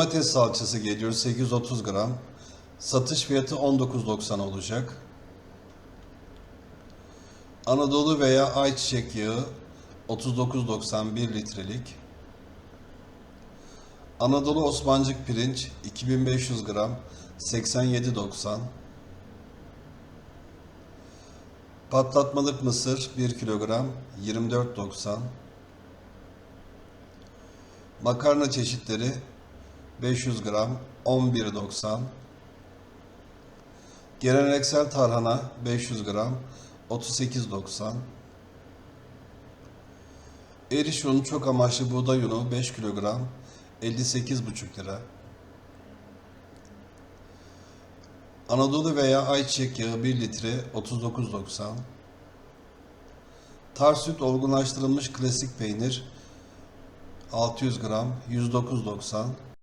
Domates salçası geliyor 830 gram. Satış fiyatı 19.90 olacak. Anadolu veya ayçiçek yağı 39.90 1 litrelik. Anadolu Osmancık pirinç 2500 gram 87.90. Patlatmalık mısır 1 kilogram 24.90. Makarna çeşitleri 500 gram 11.90. Geleneksel tarhana 500 gram 38.90. Eriş unu çok amaçlı buğday unu 5 kilogram 58,5 lira. Anadolu veya ayçiçek yağı 1 litre 39.90. Tar süt olgunlaştırılmış klasik peynir 600 gram 109.90.